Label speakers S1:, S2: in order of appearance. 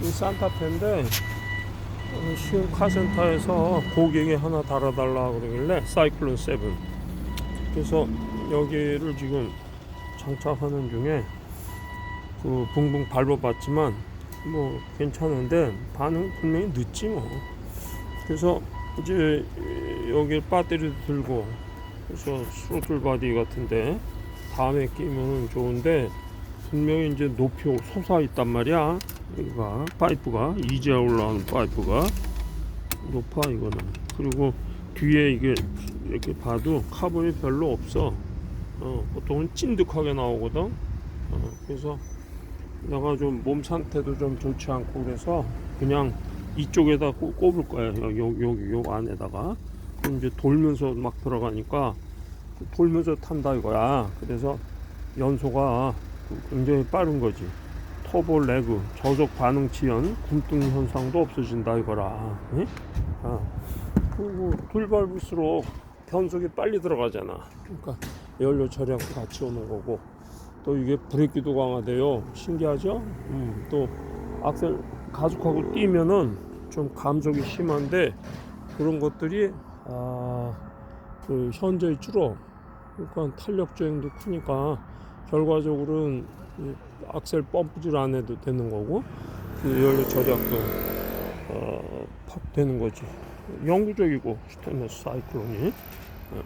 S1: 이 산타페인데 어, 시흥 카센터에서 고객이 하나 달아달라 그러길래 사이클론 7 그래서 여기를 지금 장착하는 중에 그 붕붕 밟아봤지만 뭐 괜찮은데 반응 분명히 늦지 뭐. 그래서 이제 여기 배터리 들고 그래서 스로틀 바디 같은데 다음에 끼면 좋은데 분명히 이제 높이 솟아 있단 말이야 여기가 파이프가 이제 올라오는 파이프가 높아 이거는. 그리고 뒤에 이게 이렇게 봐도 카본이 별로 없어. 어, 보통은 찐득하게 나오거든. 어, 그래서 내가 좀 몸 상태도 좀 좋지 않고 그래서 그냥 이쪽에다 꼽- 꼽을 거야. 여기 여기 요 안에다가. 그럼 이제 돌면서 막 들어가니까 돌면서 탄다 이거야. 그래서 연소가 굉장히 빠른 거지 터보 레그 저속 반응 지연 굼뚱 현상도 없어진다 이거라. 응? 아, 그리고 돌 밟을수록 변속이 빨리 들어가잖아. 그러니까 연료 절약도 같이 오는 거고. 또 이게 브레이크도 강화돼요. 신기하죠? 음, 또 악셀 가속하고 뛰면은 좀 감속이 심한데 그런 것들이 아, 그 현저히 줄어. 그러니까 탄력 주행도 크니까 결과적으로는 이 악셀 펌프질 안 해도 되는 거고 그 연료 절약도 어, 팍 되는 거지 영구적이고 스테인레스 사이클론이 어.